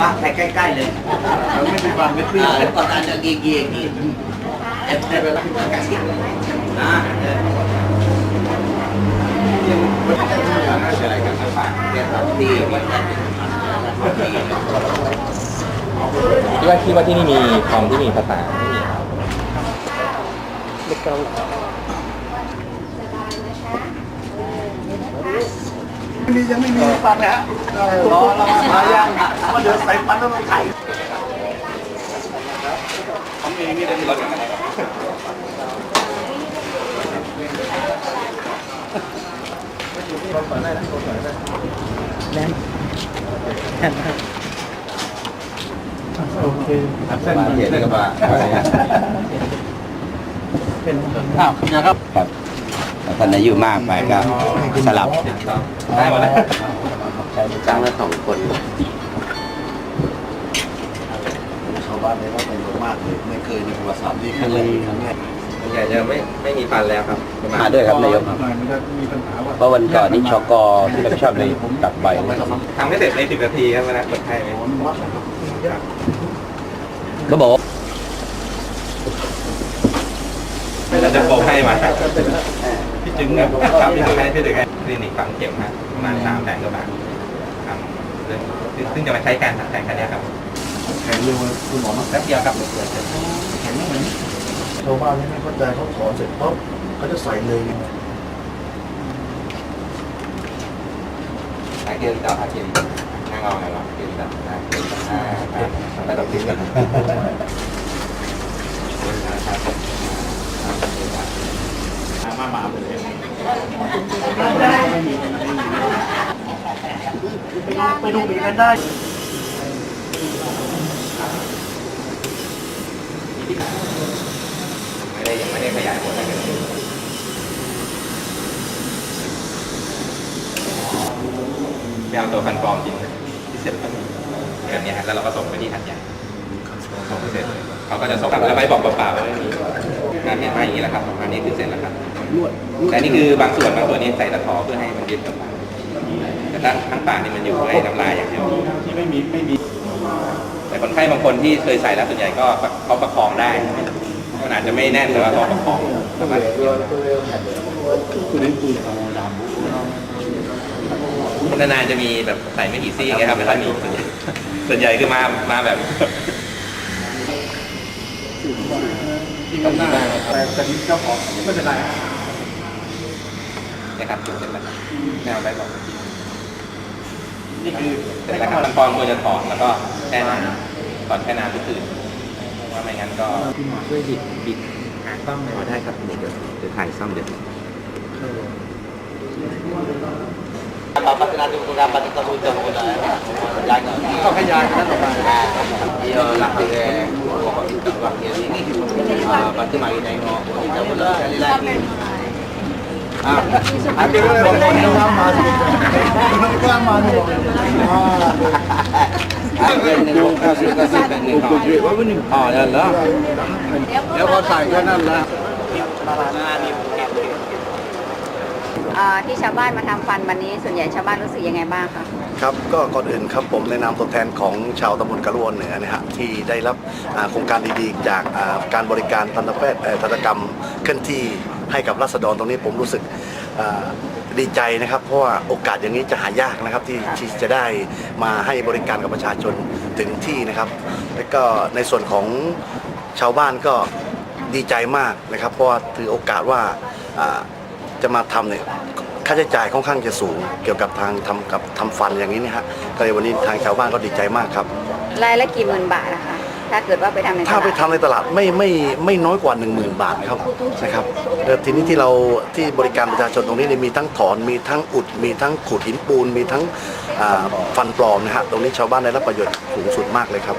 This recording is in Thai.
มาไปใกล้ๆเลยไม่มีความไม่เปรี้ยอ่าวแล้วก็การจะเกียร์เกียร์นี่เอ็ดเอ็ดกระสิบนะเอออะไรกันฝากเรียกที่มันจะที่ที่ว่าที่ว่าที่นี่มีคอมที่มีภาษาไม่มีครับ มียังไม่มีฟันนะฮะรอเรามายังว่าเดี๋ยวใส่ฟันแล้วมันไข่ผมเองนี่ได้มีรถอย่างไรโอเคเส้นมาเขียนกระบะเป็นอ้าวนะครับครับ ท่านอายุมากไปก็สลับได้หมดแล้วจ้างละสองคนชาวบ้านเลยว่าเป็นมากเลยไม่เคยในประวัติศาสตร์นี่ครั้งแรกครั้งแรกส่วนใหญ่จะไม่ไม่มีฟันแล้วครับประมาณมาด้วยครับนายกหน่อยมันจะมีปัญหาว่าเพราะวันก่อนนี่ชกที่รับผิดชอบเลยตัดใบทำไม่เสร็จในสิบนาทีครับเวลาคนไข้ไหมมันวัดนะครับก็บอกว่าเราจะโปรให้มา พี่จึงครับครับพี่จึงให้พี่จึงให้คลินิกฝังเข็มฮะประมาณสามแสนกว่าบาทครับซึ่งซึ่งจะมาใช้การแทนคันนี้ครับแข็งเร็วคุณหมอมาแป๊บเดียวครับเดือดแข็งไม่เหมือนชาวบ้านนี่ไม่เข้าใจเขาถอนเสร็จปุ๊บเขาจะใส่เลยหาเกียร์ดาวหาเกียร์นั่งเอาไงวะเกียร์ดาวหาเกียร์ดาวไปต้องทิ้งกัน มามาไปเลย ไปดูมีกันได้ไม่ได้ยังไม่ได้ขยายผลอะไรกันไปเอาตัวฟันปลอมจริงที่เสร็จแล้วแบบนี้ฮะแล้วเราก็ส่งไปที่หันใหญ่ส่งไปเสร็จเขาก็จะส่งแล้วใบบอกเปล่าๆไม่มีงานเห็นมาอย่างนี้แหละครับอันนี้คือเสร็จแล้วครับลวดแต่นี่คือบางส่วนบางส่วนนี้ใส่ตะขอเพื่อให้มันยึดกับปากแต่ ทั้งทั้งปากนี่มันอยู่ในน้ำลายอย่างเดียวที่ไม่มีไม่มีแต่คนไข้บางคนที่เคยใส่แล้วส่วนใหญ่ก็เขาประคองได้มันอาจจะไม่แน่นแต่ว่าเขาประคองสามารถคุณเล่นปืนเอาดามบุนานๆจะมีแบบใส่ไม่กี่ซี่ไงครับไม่ค่อยมีส่วนใหญ่คือมามาแบบที่มันหน้าแต่แต่นี้เจ้าของไม่เป็นไรนะครับจุดเสร็จแล้วแนวไว้บอก นี่คือเสร็จแล้วครับขั้นตอนควรจะถอดแล้วก็แช่น้ำถอดแช่น้ำทุกคืนว่าไม่งั้นก็ช่วยบิดบิดหากล้องเลยได้ครับเดี๋ยวเดี๋ยวถ่ายซ่อมเดี๋ยว Bapak nanti dapat ketemu jam udah jaga. เข้าขยายกันออกมา Iya laki pokok kita wakil ini uh, pasti mari tengok kita pula sekali lagi. อาจจะเลยบอกคนเรามาสิคนกล้มาเนี่ยบอเดี๋ยวพอใส่แค่นั้นแหละอ่าที่ชาวบ้านมาทำฟันวันนี้ส่วนใหญ่ชาวบ้านรู้สึกยังไงบ้างคะครับก็ก่อนอื่นครับผมในนามตัวแทนของชาวตำบลกระลวนเหนือนะฮะที่ได้รับอ่าโครงการดีๆ จากอ่าการบริการทันตแพทย์เอ่อทันตกรรมเคลื่อนที่ ให้กับรัษฎรตรงนี้ผมรู้สึกอ่าดีใจนะครับ เพราะว่าโอกาสอย่างนี้จะหายากนะครับที่ที่จะได้มาให้บริการกับประชาชนถึงที่นะครับ และก็ในส่วนของชาวบ้านก็ดีใจมากนะครับ เพราะว่าถือโอกาสว่าอ่าจะมาทำเนี่ยค่าใช้จ่ายค่อนข้างจะสูง เกี่ยวกับทางทำกับทำฟันอย่างนี้เนี่ยฮะก็เลยวันนี้ทางชาวบ้านก็ดีใจมากครับรายละกี่หมื่นบาทนะคะ ถ้าเกิดว่าไปทำในตถ้าไปลาดทำในตลาดไม่ไม่ไม่น้อยกว่า 1 0,000 บาทครับนะครับแต่ทีนี้ที่เราที่บริการประชาชนตรงนี้เนี่ยมีทั้งถอนมีทั้งอุด มีทั้งขุดหินปูน มีทั้งอ่าฟันปลอมนะฮะตรงนี้ชาวบ้านได้รับประโยชน์สูงสุดมากเลยครับ